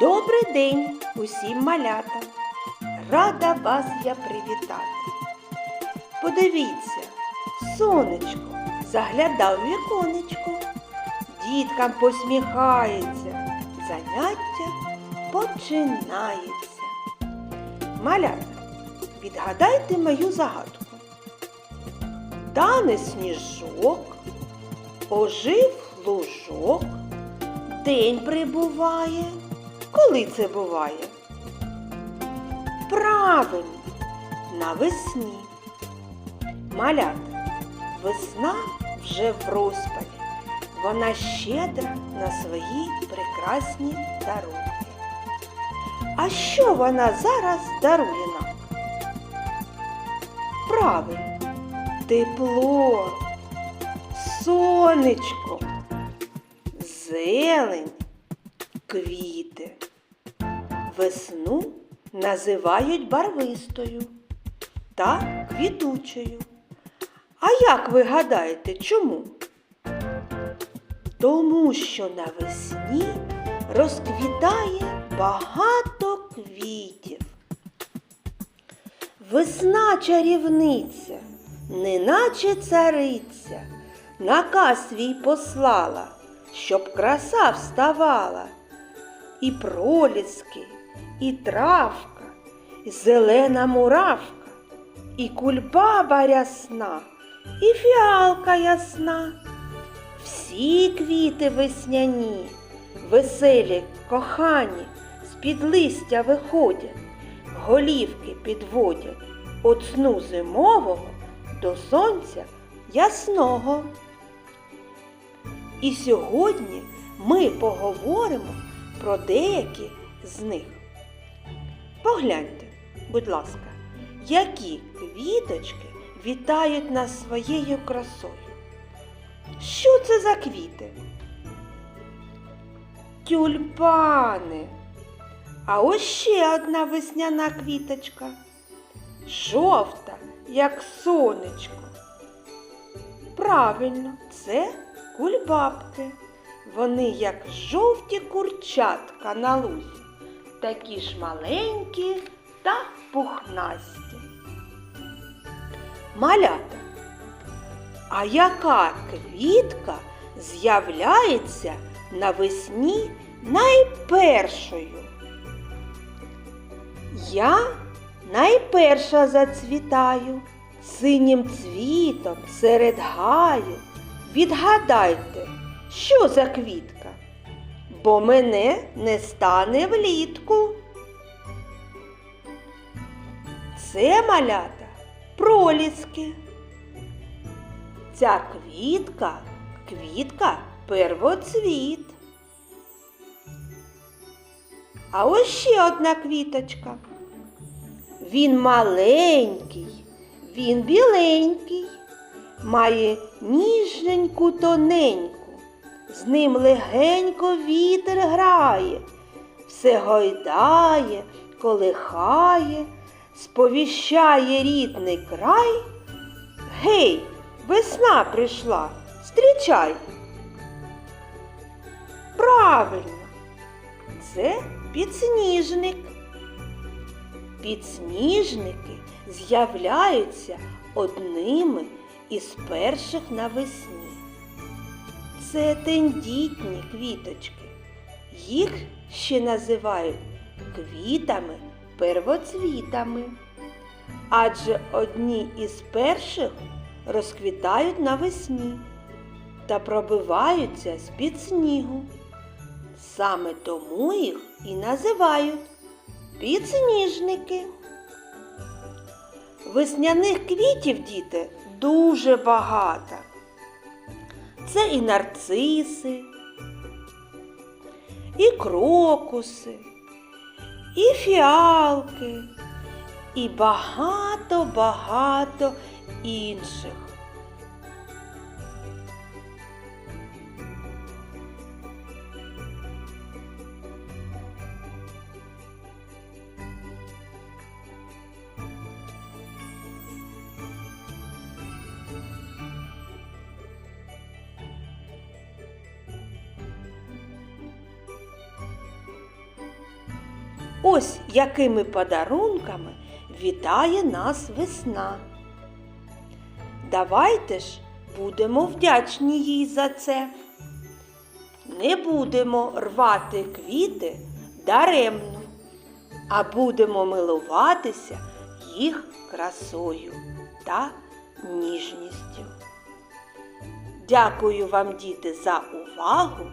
Добрий день усім малятам! Рада вас я привітати. Подивіться, сонечко заглядав віконечко, діткам посміхається, заняття починається. Малята, відгадайте мою загадку. Тане сніжок, ожив лужок, день прибуває. Коли це буває? Правильно, навесні. Малята, весна вже в розпалі. Вона щедра на свої прекрасні дарунки. А що вона зараз дарує нам? Правильно, тепло, сонечко, зелень, квіти. Весну називають барвистою та квітучою. А як ви гадаєте, чому? Тому що навесні розквітає багато квітів. Весна чарівниця, неначе цариця, наказ свій послала, щоб краса вставала, і проліски, і травка, і зелена муравка, і кульбаба рясна, і фіалка ясна. Всі квіти весняні, веселі, кохані, з-під листя виходять, голівки підводять от сну зимового до сонця ясного. І сьогодні ми поговоримо про деякі з них. Погляньте, будь ласка, які квіточки вітають нас своєю красою. Що це за квіти? Тюльпани. А ось ще одна весняна квіточка. Жовта, як сонечко. Правильно, це кульбабки. Вони як жовті курчатка на лузі, такі ж маленькі та пухнасті. Малята. А яка квітка з'являється навесні найпершою? Я найперша зацвітаю синім цвітом серед гаю. Відгадайте, що за квітка? Бо мене не стане влітку. Це малята проліски. Ця квітка, квітка первоцвіт. А ось ще одна квіточка. Він маленький, він біленький, має ніжненьку тоненьку, з ним легенько вітер грає, все гойдає, колихає, сповіщає рідний край. Гей, весна прийшла, зустрічай. Правильно, це підсніжник. Підсніжники з'являються одними із перших навесні. Це тендітні квіточки. Їх ще називають квітами первоцвітами. Адже одні із перших розквітають навесні та пробиваються з-під снігу. Саме тому їх і називають підсніжники. Весняних квітів, діти, дуже багато. Це і нарциси, і крокуси, і фіалки, і багато-багато інших. Ось якими подарунками вітає нас весна. Давайте ж будемо вдячні їй за це. Не будемо рвати квіти даремно, а будемо милуватися їх красою та ніжністю. Дякую вам, діти, за увагу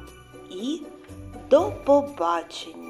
і до побачення!